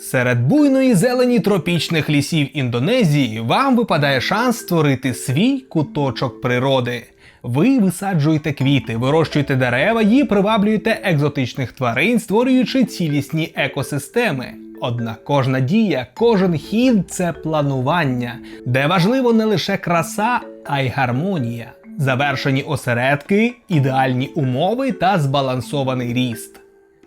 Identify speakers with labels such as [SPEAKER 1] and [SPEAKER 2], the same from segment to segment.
[SPEAKER 1] Серед буйної зелені тропічних лісів Індонезії вам випадає шанс створити свій куточок природи. Ви висаджуєте квіти, вирощуєте дерева і приваблюєте екзотичних тварин, створюючи цілісні екосистеми. Однак кожна дія, кожен хід це планування, де важливо не лише краса, а й гармонія, завершені осередки, ідеальні умови та збалансований ріст.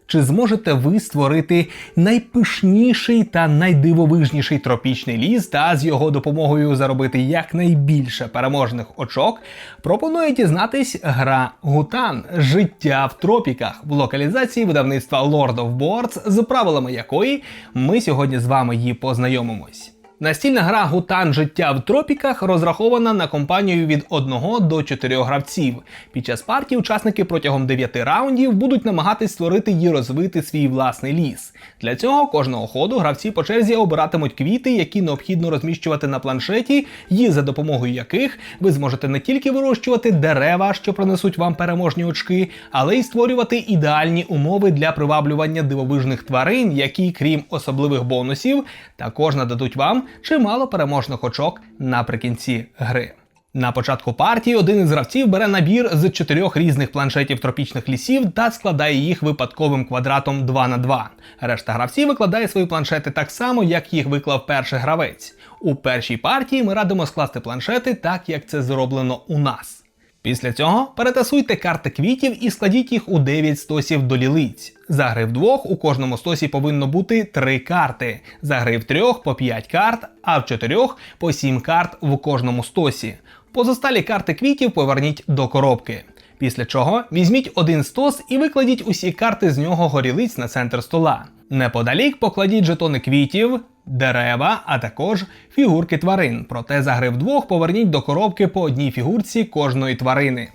[SPEAKER 1] Чи зможете ви створити найпишніший та найдивовижніший тропічний ліс та з його допомогою заробити якнайбільше переможних очок? пропонує дізнатись гра Гутан Життя в тропіках в локалізації видавництва Lord of Boards, з правилами якої ми сьогодні з вами її познайомимось. Настільна гра Гутан Життя в тропіках розрахована на компанію від 1 до 4 гравців. Під час партії учасники протягом 9 раундів будуть намагатись створити і розвити свій власний ліс. Для цього кожного ходу гравці по черзі обиратимуть квіти, які необхідно розміщувати на планшеті, і за допомогою яких ви зможете не тільки вирощувати дерева, що принесуть вам переможні очки, але й створювати ідеальні умови для приваблювання дивовижних тварин, які, крім особливих бонусів, також нададуть вам чимало переможних очок наприкінці гри. На початку партії один із гравців бере набір з чотирьох різних планшетів тропічних лісів та складає їх випадковим квадратом 2 на 2. Решта гравців викладає свої планшети так само, як їх виклав перший гравець. У першій партії ми радимо скласти планшети так, як це зроблено у нас. Після цього перетасуйте карти квітів і складіть їх у 9 стосів до лілиць. За гри в двох у кожному стосі повинно бути 3 карти, за гри в трьох по 5 карт, а в чотирьох по 7 карт в кожному стосі. Позосталі карти квітів поверніть до коробки. Після чого візьміть один стос і викладіть усі карти з нього горілиць на центр стола. Неподалік покладіть жетони квітів, дерева, а також фігурки тварин. Проте за гри вдвох поверніть до коробки по одній фігурці кожної тварини.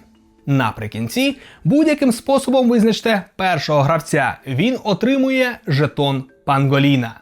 [SPEAKER 1] Наприкінці будь-яким способом визначте першого гравця. Він отримує жетон панголіна.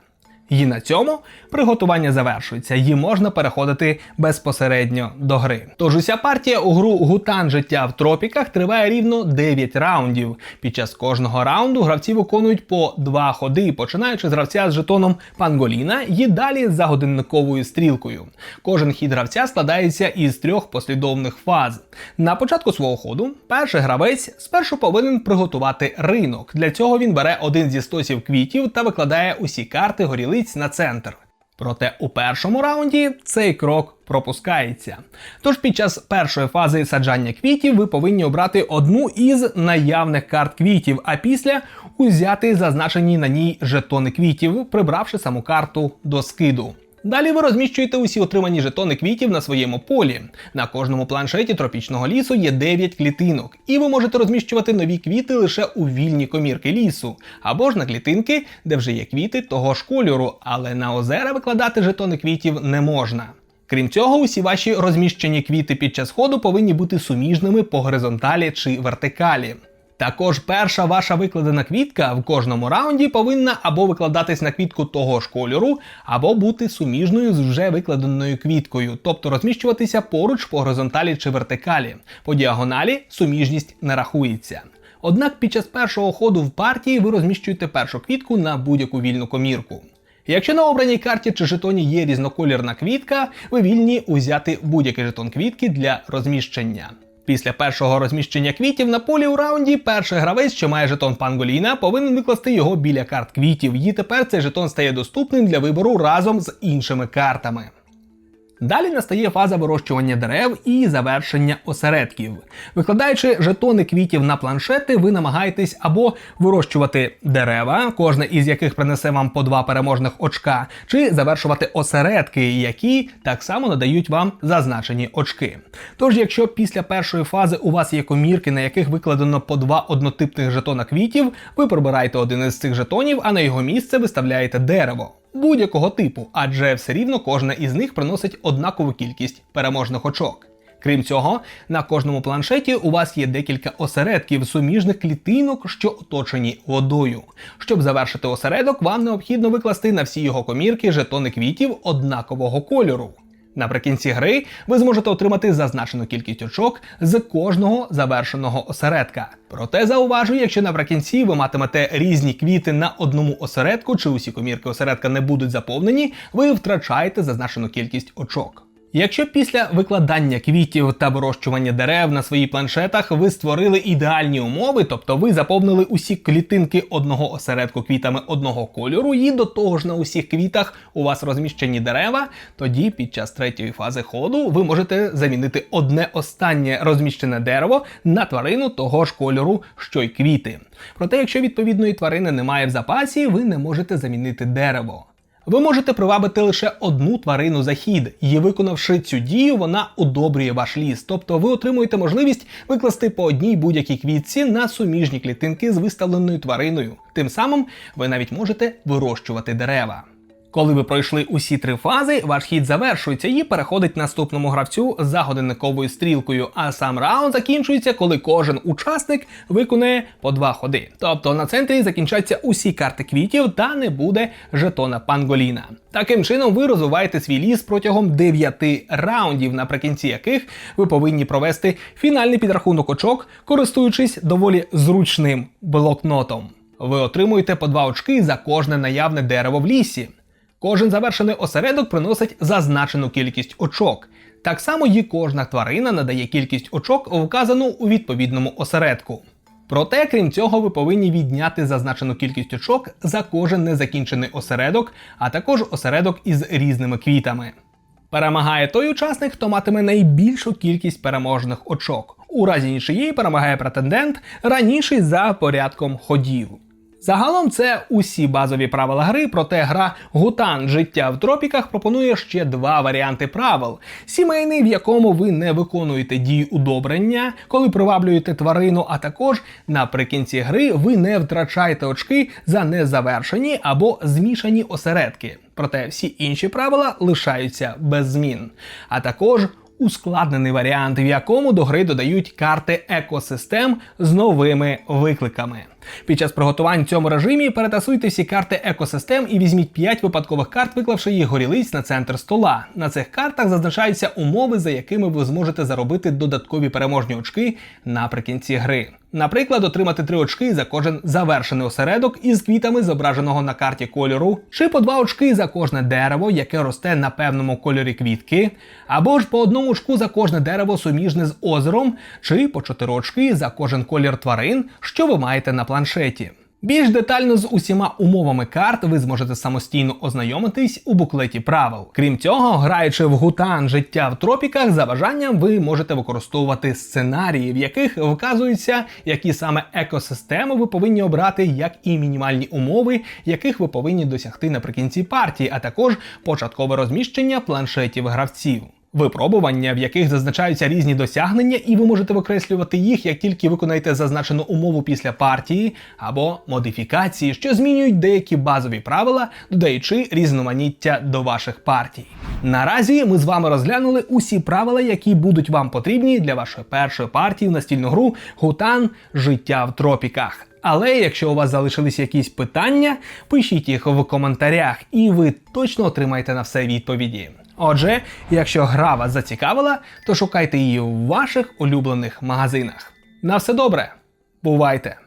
[SPEAKER 1] І на цьому приготування завершується, її можна переходити безпосередньо до гри. Тож уся партія у гру Гутан життя в тропіках триває рівно 9 раундів. Під час кожного раунду гравці виконують по два ходи, починаючи з гравця з жетоном Панголіна і далі за годинниковою стрілкою. Кожен хід гравця складається із трьох послідовних фаз. На початку свого ходу перший гравець спершу повинен приготувати ринок. Для цього він бере один зі стосів квітів та викладає усі карти горілиць на центр. Проте у першому раунді цей крок пропускається. Тож під час першої фази саджання квітів ви повинні обрати одну із наявних карт квітів, а після узяти зазначені на ній жетони квітів, прибравши саму карту до скиду. Далі ви розміщуєте усі отримані жетони квітів на своєму полі. На кожному планшеті тропічного лісу є 9 клітинок, і ви можете розміщувати нові квіти лише у вільні комірки лісу, або ж на клітинки, де вже є квіти того ж кольору, але на озера викладати жетони квітів не можна. Крім цього, усі ваші розміщені квіти під час ходу повинні бути суміжними по горизонталі чи вертикалі. Також перша ваша викладена квітка в кожному раунді повинна або викладатись на квітку того ж кольору, або бути суміжною з вже викладеною квіткою, тобто розміщуватися поруч по горизонталі чи вертикалі. По діагоналі суміжність не рахується. Однак під час першого ходу в партії ви розміщуєте першу квітку на будь-яку вільну комірку. Якщо на обраній карті чи жетоні є різноколірна квітка, ви вільні узяти будь-який жетон квітки для розміщення. Після першого розміщення квітів на полі у раунді перший гравець, що має жетон панголіна, повинен викласти його біля карт квітів, і тепер цей жетон стає доступним для вибору разом з іншими картами. Далі настає фаза вирощування дерев і завершення осередків. Викладаючи жетони квітів на планшети, ви намагаєтесь або вирощувати дерева, кожне із яких принесе вам по два переможних очка, чи завершувати осередки, які так само надають вам зазначені очки. Тож, якщо після першої фази у вас є комірки, на яких викладено по два однотипних жетона квітів, ви пробираєте один із цих жетонів, а на його місце виставляєте дерево будь-якого типу, адже все рівно кожна із них приносить однакову кількість переможних очок. Крім цього, на кожному планшеті у вас є декілька осередків суміжних клітинок, що оточені водою. Щоб завершити осередок, вам необхідно викласти на всі його комірки жетони квітів однакового кольору. Наприкінці гри ви зможете отримати зазначену кількість очок з кожного завершеного осередка. Проте зауважу, якщо наприкінці ви матимете різні квіти на одному осередку, чи усі комірки осередка не будуть заповнені, ви втрачаєте зазначену кількість очок. Якщо після викладання квітів та вирощування дерев на своїх планшетах ви створили ідеальні умови, тобто ви заповнили усі клітинки одного осередку квітами одного кольору, і до того ж на усіх квітах у вас розміщені дерева, тоді під час третьої фази ходу ви можете замінити одне останнє розміщене дерево на тварину того ж кольору, що й квіти. Проте, якщо відповідної тварини немає в запасі, ви не можете замінити дерево. Ви можете привабити лише одну тварину за хід, і виконавши цю дію, вона удобрює ваш ліс. Тобто ви отримуєте можливість викласти по одній будь-якій квітці на суміжні клітинки з виставленою твариною. Тим самим ви навіть можете вирощувати дерева. Коли ви пройшли усі три фази, ваш хід завершується і переходить наступному гравцю за годинниковою стрілкою. А сам раунд закінчується, коли кожен учасник виконує по два ходи. Тобто на центрі закінчаться усі карти квітів та не буде жетона панголіна. Таким чином, ви розвиваєте свій ліс протягом 9 раундів, наприкінці яких ви повинні провести фінальний підрахунок очок, користуючись доволі зручним блокнотом. Ви отримуєте по два очки за кожне наявне дерево в лісі. Кожен завершений осередок приносить зазначену кількість очок. Так само і кожна тварина надає кількість очок, вказану у відповідному осередку. Проте, крім цього, ви повинні відняти зазначену кількість очок за кожен незакінчений осередок, а також осередок із різними квітами. Перемагає той учасник, хто матиме найбільшу кількість переможних очок. У разі нічиєї перемагає претендент раніший за порядком ходів. Загалом це усі базові правила гри, проте гра Гутан життя в тропіках пропонує ще два варіанти правил: сімейний, в якому ви не виконуєте дію удобрення, коли приваблюєте тварину, а також наприкінці гри ви не втрачаєте очки за незавершені або змішані осередки. Проте всі інші правила лишаються без змін. А також ускладнений варіант, в якому до гри додають карти екосистем з новими викликами. Під час приготувань в цьому режимі перетасуйте всі карти екосистем і візьміть 5 випадкових карт, виклавши їх горілиць на центр стола. На цих картах зазначаються умови, за якими ви зможете заробити додаткові переможні очки наприкінці гри. Наприклад, отримати 3 очки за кожен завершений осередок із квітами, зображеного на карті кольору, чи по 2 очки за кожне дерево, яке росте на певному кольорі квітки, або ж по одному очку за кожне дерево суміжне з озером, чи по 4 очки за кожен колір тварин, що ви маєте на планшеті. Більш детально з усіма умовами карт ви зможете самостійно ознайомитись у буклеті правил. Крім цього, граючи в гутан життя в тропіках, за бажанням ви можете використовувати сценарії, в яких вказується, які саме екосистеми ви повинні обрати, як і мінімальні умови, яких ви повинні досягти наприкінці партії, а також початкове розміщення планшетів гравців. Випробування, в яких зазначаються різні досягнення, і ви можете викреслювати їх, як тільки виконаєте зазначену умову після партії, або модифікації, що змінюють деякі базові правила, додаючи різноманіття до ваших партій. Наразі ми з вами розглянули усі правила, які будуть вам потрібні для вашої першої партії в настільну гру Гутан Життя в тропіках. Але якщо у вас залишились якісь питання, пишіть їх в коментарях, і ви точно отримаєте на все відповіді. Отже, якщо гра вас зацікавила, то шукайте її в ваших улюблених магазинах. На все добре, бувайте!